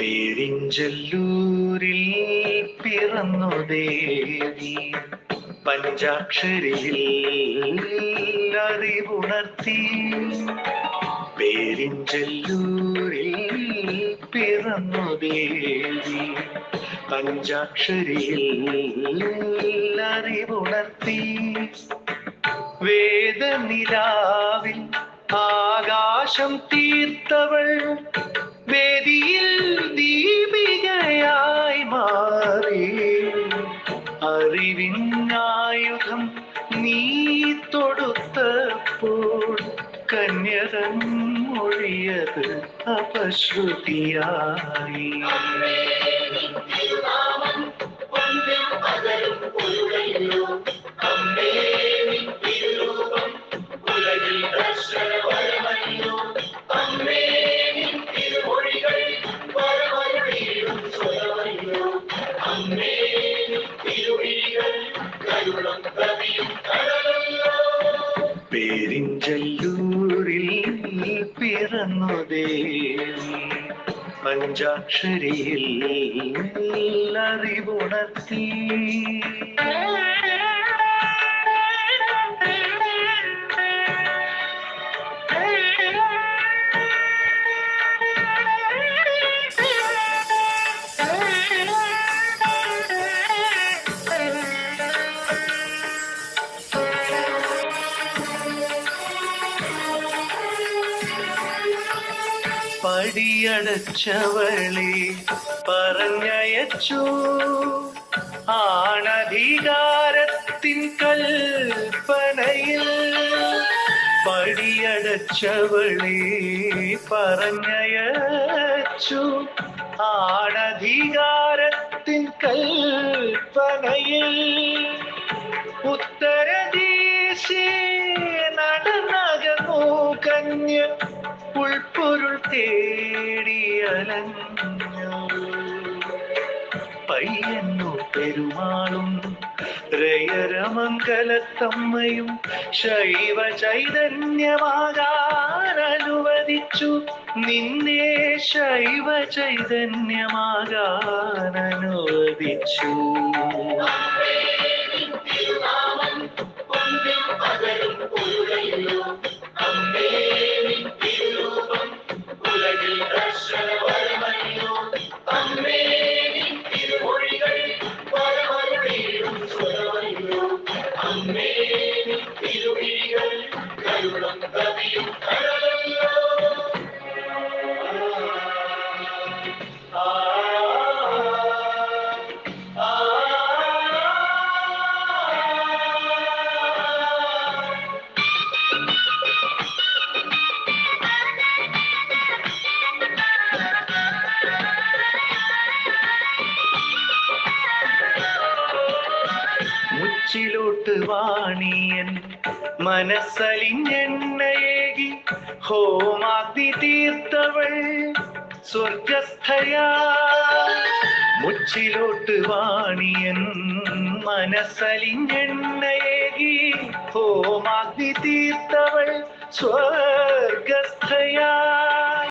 പെരിഞ്ചല്ലൂരിൽ പിറന്നു ദേവി. പഞ്ചാക്ഷരിയിൽ അറിവുണർത്തി. പേരിഞ്ചല്ലൂരിൽ പിറന്നു ദേവി. പഞ്ചാക്ഷരിയിൽ അറിവുണർത്തി. വേദനിലാവിൽ ആകാശം തീർത്തവൾ വേദിയിൽ അറിവിനായുധം നീ തൊടുത്തപ്പോൾ കന്യകൻ മൊഴിയത് അപശ്രുതിയായി. പേരിഞ്ചല്ലൂരിൽ പിറന്നു ദേവി പഞ്ചാക്ഷരിയിൽ അറിവുണർത്തി പടിയടച്ചവളെ പറഞ്ഞയച്ചു. ആണധികാരത്തിൻ കൽപ്പനയിൽ പടിയടച്ചവളെ പറഞ്ഞയച്ചു. ആണധികാരത്തിൻ കൽപ്പനയിൽ ഉത്തരദേശേ നടനകമോ കന്യ ഉൾപ്പൊരുൾ തേടിയലഞ്ഞു പയ്യന്നു പെരുമാളും രയരമംഗലത്തമ്മയും ശൈവ ചൈതന്യമാകാൻ അനുവദിച്ചു നിന്നെ ശൈവ ചൈതന്യമാകാൻ അനുവദിച്ചു തിരുവിഴികൾ കരുണം കവിയും കര മുച്ചിലോട്ട് വാണിയൻ മനസ്സലിഞ്ഞെണ്ണയേകി ഹോമാഗ്നി തീർത്തവൾ സ്വർഗസ്ഥയാ. മുച്ചിലോട്ട് വാണിയൻ മനസ്സലിഞ്ഞെണ്ണയേകി ഹോമാഗ്നി തീർത്തവൾ സ്വർഗസ്ഥയാ.